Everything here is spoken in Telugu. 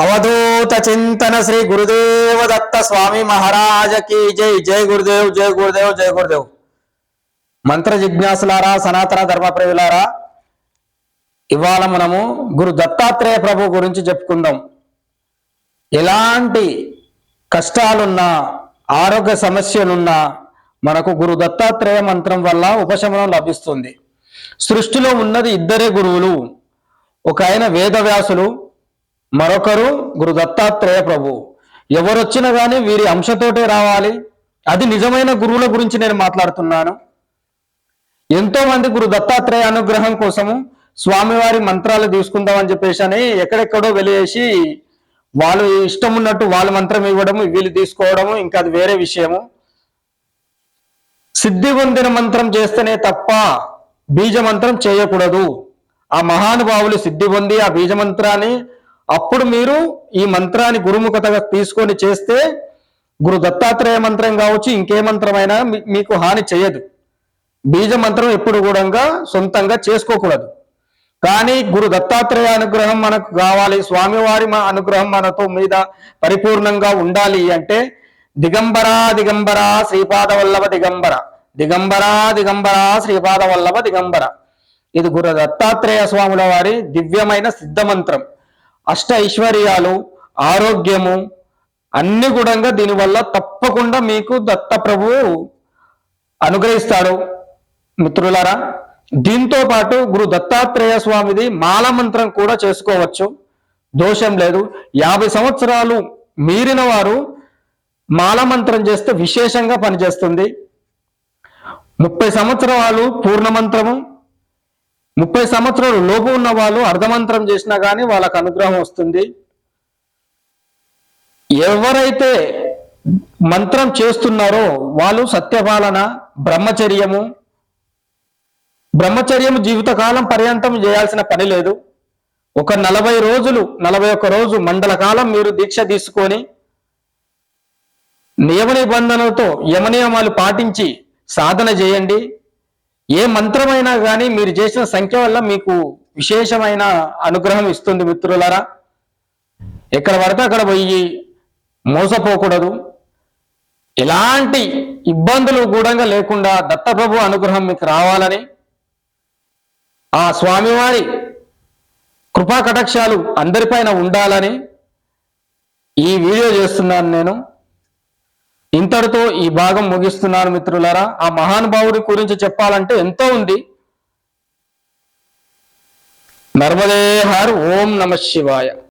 అవధూత చింతన శ్రీ గురుదేవ దత్త స్వామి మహారాజ కి జై. జై గురుదేవ్ జై గురుదేవ్ జై గురుదేవ్. మంత్ర జిజ్ఞాసులారా సనాతన ధర్మ ప్రియులారా ఇవాళ మనము గురు దత్తాత్రేయ ప్రభు గురించి చెప్పుకుందాం. ఎలాంటి కష్టాలున్నా ఆరోగ్య సమస్యలున్నా మనకు గురు దత్తాత్రేయ మంత్రం వల్ల ఉపశమనం లభిస్తుంది. సృష్టిలో ఉన్నది ఇద్దరే గురువులు. ఒక ఆయన వేదవ్యాసులు మరొకరు గురు దత్తాత్రేయ ప్రభు. ఎవరొచ్చినా కానీ వీరి అంశతోటే రావాలి. అది నిజమైన గురువుల గురించి నేను మాట్లాడుతున్నాను. ఎంతో మంది గురు దత్తాత్రేయ అనుగ్రహం కోసము స్వామివారి మంత్రాలు తీసుకుందామని చెప్పేసి అని ఎక్కడెక్కడో వెలివేసి వాళ్ళు ఇష్టం ఉన్నట్టు వాళ్ళ మంత్రం ఇవ్వడం వీళ్ళు తీసుకోవడము ఇంకా అది వేరే విషయము. సిద్ధి పొందిన మంత్రం చేస్తేనే తప్ప బీజ మంత్రం చేయకూడదు. ఆ మహానుభావులు సిద్ధి పొంది ఆ బీజ మంత్రాన్ని అప్పుడు మీరు ఈ మంత్రాన్ని గురుముఖతగా తీసుకొని చేస్తే గురు దత్తాత్రేయ మంత్రం కావచ్చు ఇంకే మంత్రమైనా మీకు హాని చేయదు. బీజ మంత్రం ఎప్పుడు కూడా సొంతంగా చేసుకోకూడదు. కానీ గురు దత్తాత్రేయ అనుగ్రహం మనకు కావాలి స్వామివారి మా అనుగ్రహం మనతో మీద పరిపూర్ణంగా ఉండాలి అంటే దిగంబరా దిగంబర శ్రీపాద వల్లభ దిగంబర. దిగంబరా దిగంబర శ్రీపాద వల్లభ దిగంబర. ఇది గురు దత్తాత్రేయ స్వాముల వారి దివ్యమైన సిద్ధ మంత్రం. అష్ట ఐశ్వర్యాలు ఆరోగ్యము అన్ని కూడా దీనివల్ల తప్పకుండా మీకు దత్త ప్రభువు అనుగ్రహిస్తాడు. మిత్రులారా దీంతో పాటు గురు దత్తాత్రేయ స్వామిది మాల మంత్రం కూడా చేసుకోవచ్చు. దోషం లేదు. యాభై సంవత్సరాలు మీరిన వారు మాల మంత్రం చేస్తే విశేషంగా పనిచేస్తుంది. ముప్పై సంవత్సరాలు పూర్ణ మంత్రము ముప్పై సంవత్సరాలు లోపు ఉన్న వాళ్ళు అర్ధమంత్రం చేసినా కానీ వాళ్ళకు అనుగ్రహం వస్తుంది. ఎవరైతే మంత్రం చేస్తున్నారో వాళ్ళు సత్యపాలన బ్రహ్మచర్యము బ్రహ్మచర్యము జీవితకాలం పర్యంతం చేయాల్సిన పని లేదు. ఒక నలభై రోజులు నలభై ఒక్క రోజు మండల కాలం మీరు దీక్ష తీసుకొని నియమ నిబంధనలతో యమనియమాలు పాటించి సాధన చేయండి. ఏ మంత్రమైనా కానీ మీరు చేసిన సంఖ్య వల్ల మీకు విశేషమైన అనుగ్రహం ఇస్తుంది మిత్రులారా. ఎక్కడ పడితే అక్కడ పోయి మోసపోకూడదు. ఎలాంటి ఇబ్బందులు కూడా లేకుండా దత్తప్రభు అనుగ్రహం మీకు రావాలని ఆ స్వామివారి కృపా కటాక్షాలు అందరిపైన ఉండాలని ఈ వీడియో చేస్తున్నాను నేను. ఇంతటితో ఈ భాగం ముగిస్తున్నాను మిత్రులారా. ఆ మహానుభావుడి గురించి చెప్పాలంటే ఎంతో ఉంది. నర్మదే హర్ ఓం నమ శివాయ.